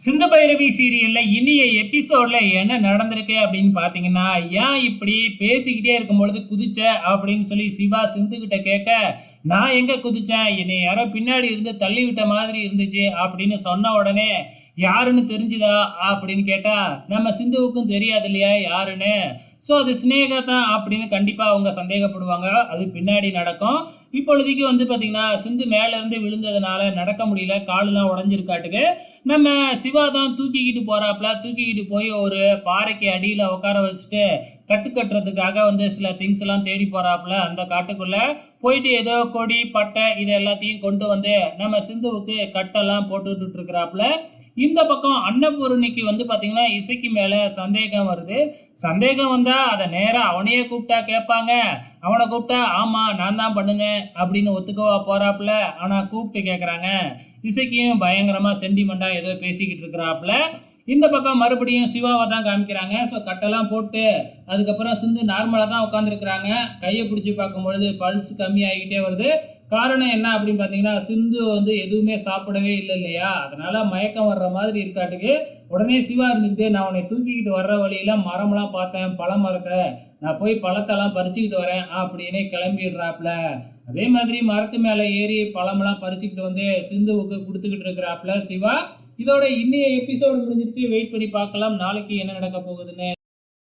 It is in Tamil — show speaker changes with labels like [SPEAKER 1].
[SPEAKER 1] சிந்து பைரவி சீரியலில் இனிய எபிசோடில் என்ன நடந்திருக்கு அப்படின்னு பார்த்தீங்கன்னா ஏன் இப்படி பேசிக்கிட்டே இருக்கும் பொழுது குதிச்ச அப்படின்னு சொல்லி சிவா சிந்து கிட்ட கேட்க நான் எங்கே குதித்தேன் என்னை யாரோ பின்னாடி இருந்து தள்ளி விட்ட மாதிரி இருந்துச்சு அப்படின்னு சொன்ன உடனே யாருன்னு தெரிஞ்சுதா? அப்படின்னு கேட்டால் நம்ம சிந்துவுக்கும் தெரியாது இல்லையா? யாருன்னு? ஸோ அது சினேகா தான் அப்படின்னு கண்டிப்பாக அவங்க சந்தேகப்படுவாங்க. அது பின்னாடி நடக்கும். இப்பொழுதைக்கு வந்து பார்த்திங்கன்னா சிந்து மேலேருந்து விழுந்ததுனால நடக்க முடியல. காலெலாம் உடஞ்சிருக்காட்டுக்கு. நம்ம சிவா தான் தூக்கிக்கிட்டு போகிறாப்புல தூக்கிக்கிட்டு போய் ஒரு பாறைக்கு அடியில் உட்கார வச்சுட்டு கட்டு கட்டுறதுக்காக வந்து சில திங்ஸ் எல்லாம் தேடி போகிறாப்புல அந்த காட்டுக்குள்ளே போயிட்டு ஏதோ கொடி பட்டை இது எல்லாத்தையும் கொண்டு வந்து நம்ம சிந்துவுக்கு கட்டெல்லாம் போட்டுட்டு இருக்கிறாப்புல இந்த பக்கம் அன்னபூரணிக்கு வந்து பார்த்தீங்கன்னா இசைக்கு மேலே சந்தேகம் வருது. சந்தேகம் வந்தால் அதை நேராக அவனையே கூப்பிட்டா கேட்பாங்க. அவனை கூப்பிட்டா ஆமாம் நான் தான் பண்ணுனேன் அப்படின்னு ஒத்துக்கவா போகிறாப்புல ஆனால் கூப்பிட்டு கேட்குறாங்க இசைக்கும் பயங்கரமாக சென்டிமெண்ட்டாக ஏதோ பேசிக்கிட்டு இருக்கிறாப்புல. இந்த பக்கம் மறுபடியும் சிவாவை தான் காமிக்கிறாங்க. ஸோ கட்டெல்லாம் போட்டு அதுக்கப்புறம் சிந்து நார்மலாக தான் உட்காந்துருக்குறாங்க கையை பிடிச்சி பார்க்கும்பொழுது பல்ஸ் கம்மியாகிட்டே வருது. காரணம் என்ன அப்படின்னு பார்த்தீங்கன்னா சிந்து வந்து எதுவுமே சாப்பிடவே இல்லை இல்லையா? அதனால் மயக்கம் வர்ற மாதிரி இருக்காட்டுக்கு. உடனே சிவா இருந்துக்கிட்டு நான் உன்னை தூக்கிக்கிட்டு வர்ற வழியில மரம்லாம் பார்த்தேன் பழ மரத்தை. நான் போய் பழத்தெல்லாம் பறிச்சுக்கிட்டு வரேன். அப்படின்னு கிளம்பிடுறாப்புல அதே மாதிரி மரத்து மேலே ஏறி பழமெல்லாம் பறிச்சுக்கிட்டு வந்து சிந்துவுக்கு கொடுத்துக்கிட்டு இருக்கிறாப்புல சிவா. இதோட இன்னைய எபிசோடு முடிஞ்சிருச்சு. வெயிட் பண்ணி பார்க்கலாம். நாளைக்கு என்ன நடக்க போகுதுன்னு.